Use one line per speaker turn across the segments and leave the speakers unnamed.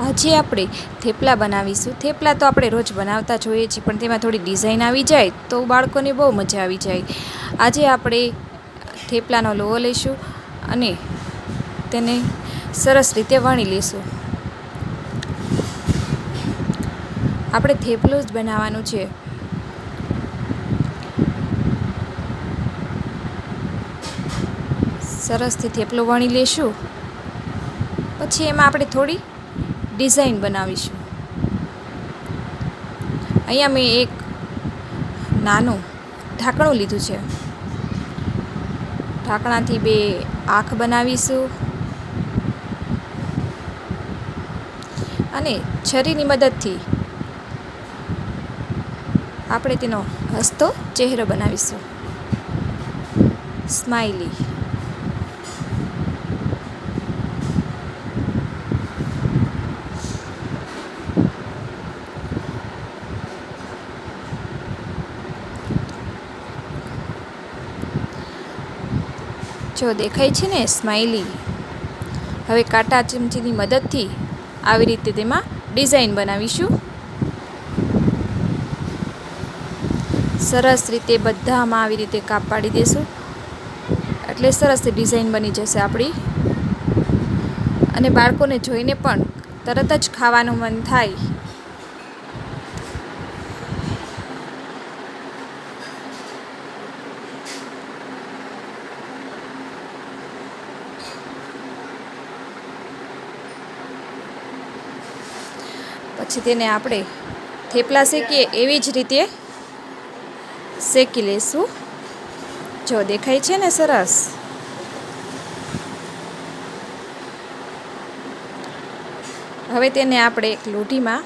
આજે આપણે થેપલા બનાવીશું. થેપલા તો આપણે રોજ બનાવતા જોઈએ છીએ, પણ તેમાં થોડી ડિઝાઇન આવી જાય તો બાળકોને બહુ મજા આવી જાય. આજે આપણે થેપલાનો લોહો લઈશું અને તેને સરસ રીતે વણી લઈશું. આપણે થેપલું જ બનાવવાનું છે. સરસથી થેપલો વણી લઈશું. પછી એમાં આપણે થોડી ડિઝાઇન બનાવીશું. અહીંયા મેં એક નાનું ઢાંકણું લીધું છે. ઢાંકણાથી બે આંખ બનાવીશું. અને છરીની મદદથી આપણે તેનો હસતો ચહેરો બનાવીશું. સ્માઇલી. જો દેખાય છે ને સ્માઇલી હવે કાંટા ચમચીની મદદથી આવી રીતે તેમાં ડિઝાઇન બનાવીશું. સરસ રીતે બધામાં આવી રીતે કાપ પાડી દઈશું એટલે સરસ ડિઝાઇન બની જશે આપણી. અને બાળકોને જોઈને પણ તરત જ ખાવાનું મન થાય. પછી તેને આપણે થેપલા શેકીએ એવી જ રીતે શેકી લઈશું જો દેખાય છે ને સરસ. હવે તેને આપણે એક લોઢીમાં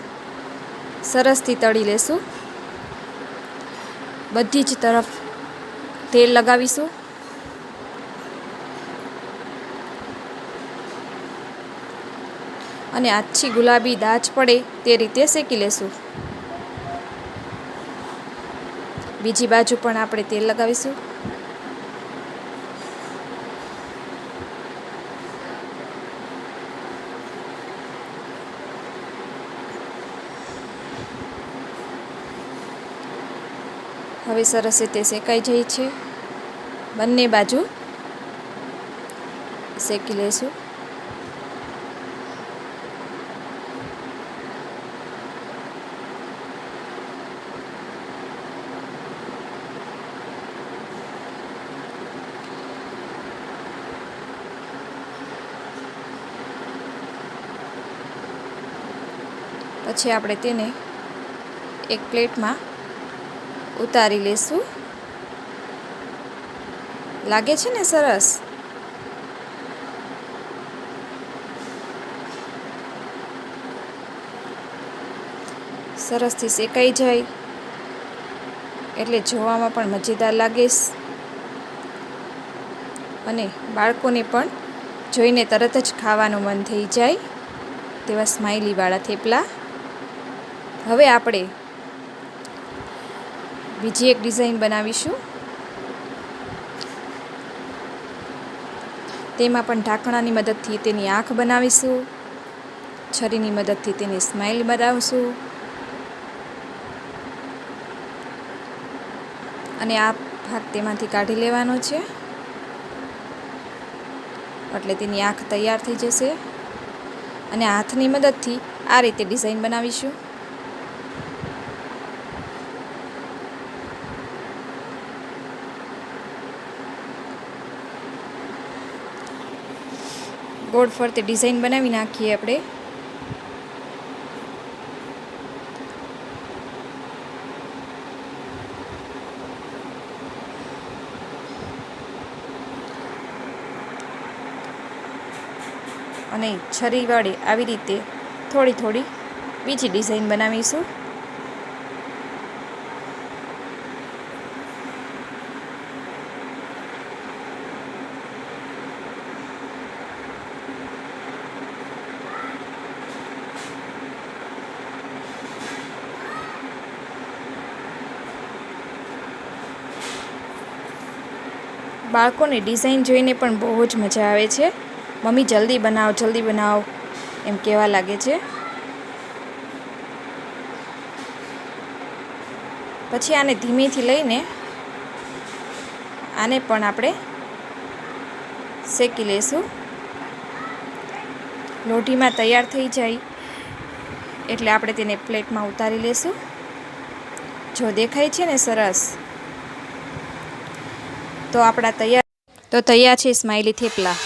સરસથી તળી લેશું. બધી જ તરફ તેલ લગાવીશું. અને આછી ગુલાબી દાજ પડે તે રીતે શેકી લેશું. બીજી બાજુ પણ આપણે તેલ લગાવીશું. હવે સરસ રીતે શેકાઈ જાય છે. બંને બાજુ શેકી લઈશું પછી આપણે તેને એક પ્લેટમાં ઉતારી લેશું. લાગે છે ને સરસ? સરસથી શેકાઈ જાય. એટલે જોવામાં પણ મજેદાર લાગે અને બાળકોને પણ જોઈને તરત જ ખાવાનું મન થઈ જાય તેવા સ્માઇલીવાળા થેપલા. હવે આપણે બીજી એક ડિઝાઇન બનાવીશું. તેમાં પણ ઢાંકણાની મદદથી તેની આંખ બનાવીશું, છરીની મદદથી તેની સ્માઇલ બનાવશું. અને આ ભાગ તેમાંથી કાઢી લેવાનો છે. એટલે તેની આંખ તૈયાર થઈ જશે. અને હાથની મદદથી આ રીતે ડિઝાઇન બનાવીશું. ગોળ ફરતે ડિઝાઇન બનાવી નાખીએ આપણે. અને છરી વડે આવી રીતે થોડી થોડી બીજી ડિઝાઇન બનાવીશું. બાળકોને ડિઝાઇન જોઈને પણ બહુ જ મજા આવે છે. મમ્મી, જલ્દી બનાવ જલ્દી બનાવ, એમ કહેવા લાગે છે. પછી આને ધીમેથી લઈને આને પણ આપણે શેકી લઈશું લોઢીમાં તૈયાર થઈ જાય એટલે આપણે તેને પ્લેટમાં ઉતારી લઈશું જો દેખાય છે ને સરસ તો આપણા તૈયાર તો તૈયાર છે સ્માઇલી થેપલા.